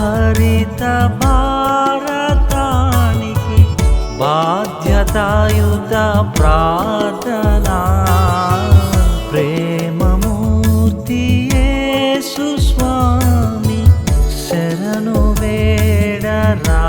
హరిత భారతానికి బాధ్యతాయుత ప్రార్థనా. ప్రేమమూర్తి సుస్వామి శరణు వేడరా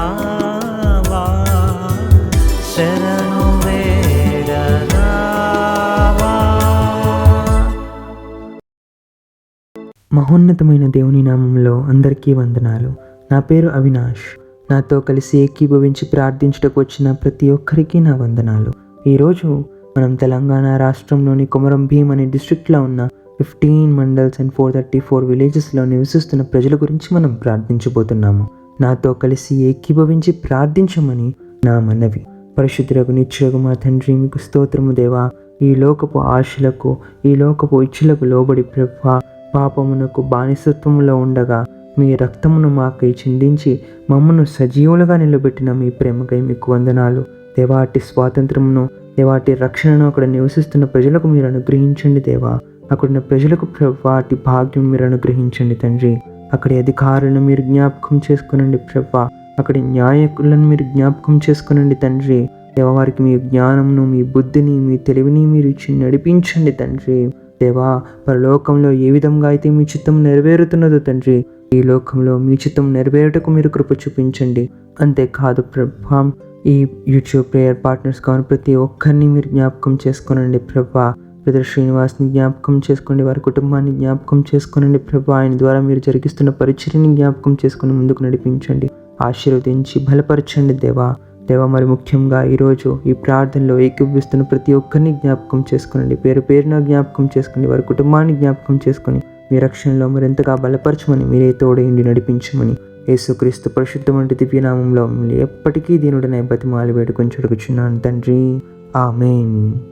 మహోన్నతమైన దేవుని నామంలో అందరికీ వందనాలు. నా పేరు అవినాష్. నాతో కలిసి ఏకీభవించి ప్రార్థించటకు వచ్చిన ప్రతి ఒక్కరికి నా వందనాలు. ఈరోజు మనం తెలంగాణ రాష్ట్రంలోని కొమరం భీం అనే డిస్ట్రిక్ట్లో ఉన్న fifteen mandals and four thirty four విలేజెస్లో నివసిస్తున్న ప్రజల గురించి మనం ప్రార్థించబోతున్నాము. నాతో కలిసి ఏకీభవించి ప్రార్థించమని నా మనవి. పరిశుద్ధులకు నిత్యులకు మా తండ్రి మీకు స్తోత్రము దేవా. ఈ లోకపు ఆశలకు ఈ లోకపు ఇచ్చులకు లోబడి ప్రభా. పాపమునకు బానిసత్వములో ఉండగా మీ రక్తమును మాకై చిందించి మమ్మను సజీవులుగా నిలబెట్టిన మీ ప్రేమకై మీకు వందనాలు. దేవాటి స్వాతంత్రమును దేవాటి రక్షణను అక్కడ నివసిస్తున్న ప్రజలకు మీరు అనుగ్రహించండి దేవా. అక్కడున్న ప్రజలకు వాటి భాగ్యం మీరు అనుగ్రహించండి తండ్రి. అక్కడి అధికారులను మీరు జ్ఞాపకం చేసుకునండి ప్రభా. అక్కడి న్యాయకులను మీరు జ్ఞాపకం చేసుకునండి తండ్రి. దేవా వారికి మీ జ్ఞానంను మీ బుద్ధిని మీ తెలివిని మీరు ఇచ్చి నడిపించండి తండ్రి. దేవా పరలోకంలో ఏ విధంగా అయితే మీ చిత్తం నెరవేరుతున్నదో తండ్రి ఈ లోకంలో మీ చిత్తం నెరవేరుటకు మీరు కృప చూపించండి. అంతేకాదు ప్రభా ఈ యూట్యూబ్ ప్రేయర్ పార్ట్నర్స్ కావాలి ప్రతి ఒక్కరిని మీరు జ్ఞాపకం చేసుకోనండి ప్రభా. బ్రదర్ శ్రీనివాస్ని జ్ఞాపకం చేసుకోండి వారి కుటుంబాన్ని జ్ఞాపకం చేసుకోనండి ప్రభా. ఆయన ద్వారా మీరు జరిగిస్తున్న పరిచర్ని జ్ఞాపకం చేసుకుని ముందుకు నడిపించండి. ఆశీర్వదించి బలపరచండి దేవా. దేవా మరి ముఖ్యంగా ఈరోజు ఈ ప్రార్థనలో ఏకీభవిస్తున్న ప్రతి ఒక్కరిని జ్ఞాపకం చేసుకోనండి. పేరు పేరున జ్ఞాపకం చేసుకోండి వారి కుటుంబాన్ని జ్ఞాపకం చేసుకొని మీ రక్షణలో మరింతగా బలపరచమని మీరే తోడేయండి నడిపించమని యేసుక్రీస్తు పరిశుద్ధ వంటి దివ్యనామంలో మిమ్మల్ని ఎప్పటికీ దీనుడనే బతిమాలి వేడుకొని చుడుకుచున్నాను తండ్రి. ఆమెన్.